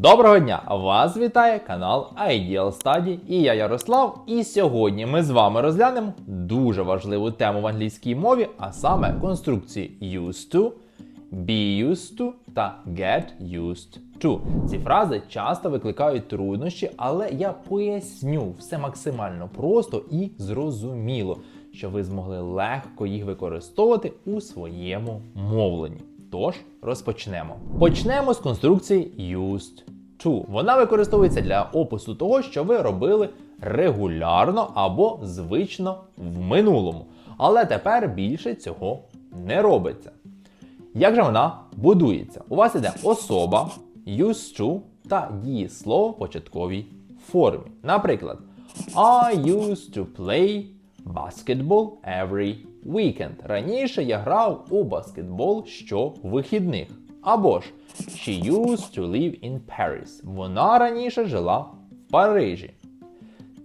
Доброго дня! Вас вітає канал Ideal Study і я Ярослав. І сьогодні ми з вами розглянемо дуже важливу тему в англійській мові, а саме конструкції used to, be used to та get used to. Ці фрази часто викликають труднощі, але я поясню все максимально просто і зрозуміло, щоб ви змогли легко їх використовувати у своєму мовленні. Тож розпочнемо. Почнемо з конструкції used to. Вона використовується для опису того, що ви робили регулярно або звично в минулому. Але тепер більше цього не робиться. Як же вона будується? У вас іде особа, used to та дієслово в початковій формі. Наприклад, I used to play basketball every weekend. Раніше я грав у баскетбол щовихідних. Або ж She used to live in Paris. Вона раніше жила в Парижі.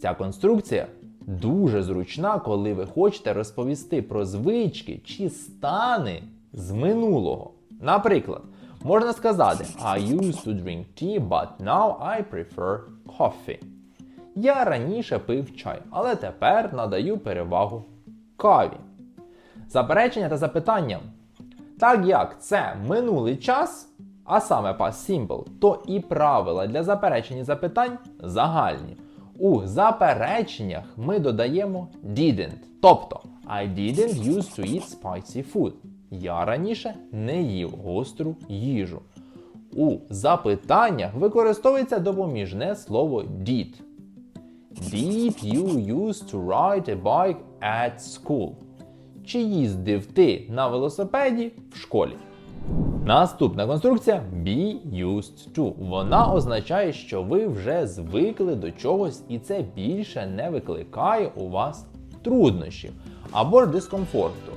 Ця конструкція дуже зручна, коли ви хочете розповісти про звички чи стани з минулого. Наприклад, можна сказати I used to drink tea, but now I prefer coffee. Я раніше пив чай, але тепер надаю перевагу каві. Заперечення та запитання. Так як це минулий час, а саме past simple, то і правила для заперечень і запитань загальні. У запереченнях ми додаємо didn't. Тобто, I didn't used to eat spicy food. Я раніше не їв гостру їжу. У запитаннях використовується допоміжне слово did. Did you used to ride a bike at school? Чи їздив ти на велосипеді в школі? Наступна конструкція be used to. Вона означає, що ви вже звикли до чогось, і це більше не викликає у вас труднощів або ж дискомфорту.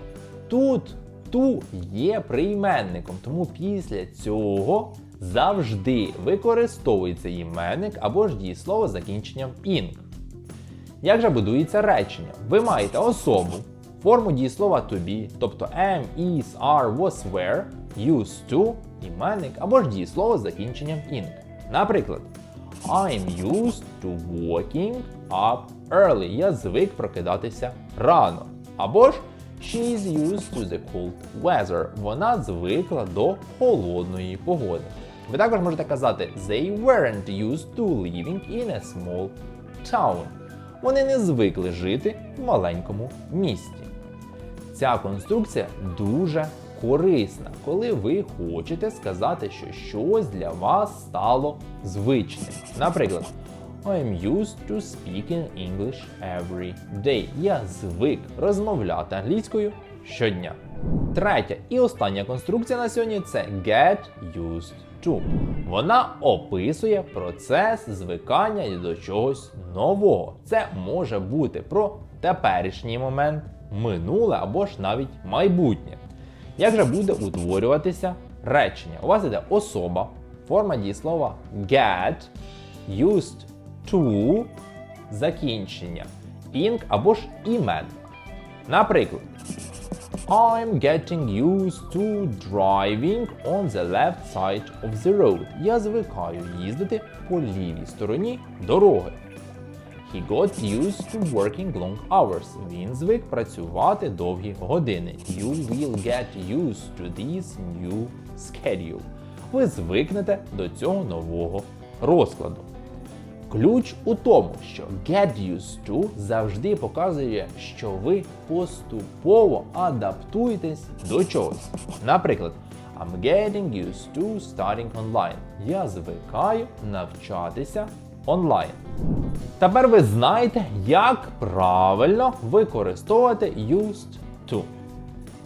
Тут ту є прийменником, тому після цього завжди використовується іменник або ж дієслово з закінченням ing. Як же будується речення? Ви маєте особу, форму дієслова to be, тобто am, is, are, was, were, used to, іменник або ж дієслово з закінченням ing. Наприклад, I'm used to waking up early. Я звик прокидатися рано. Або ж She's used to the cold weather. Вона звикла до холодної погоди. Ви також можете казати They weren't used to living in a small town. Вони не звикли жити в маленькому місті. Ця конструкція дуже корисна, коли ви хочете сказати, що щось для вас стало звичним. Наприклад, I'm used to speaking English every day. Я звик розмовляти англійською щодня. Третя і остання конструкція на сьогодні це get used to. Вона описує процес звикання до чогось нового. Це може бути про теперішній момент, минуле або ж навіть майбутнє. Як же буде утворюватися речення? У вас іде особа, форма дієслова get, used to, закінчення, ing або ж імен. Наприклад, I'm getting used to driving on the left side of the road. Я звикаю їздити по лівій стороні дороги. He got used to working long hours. Він звик працювати довгі години. You will get used to this new schedule. Ви звикнете до цього нового розкладу. Ключ у тому, що get used to завжди показує, що ви поступово адаптуєтесь до чогось. Наприклад, I'm getting used to studying online. Я звикаю навчатися онлайн. Тепер ви знаєте, як правильно використовувати used to,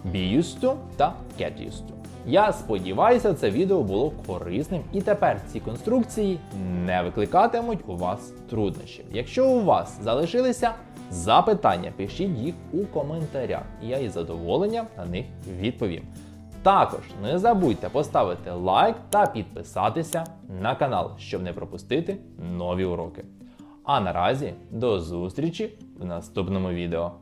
be used to та get used to. Я сподіваюся, це відео було корисним і тепер ці конструкції не викликатимуть у вас труднощів. Якщо у вас залишилися запитання, пишіть їх у коментарях, і я із задоволенням на них відповім. Також не забудьте поставити лайк та підписатися на канал, щоб не пропустити нові уроки. А наразі до зустрічі в наступному відео.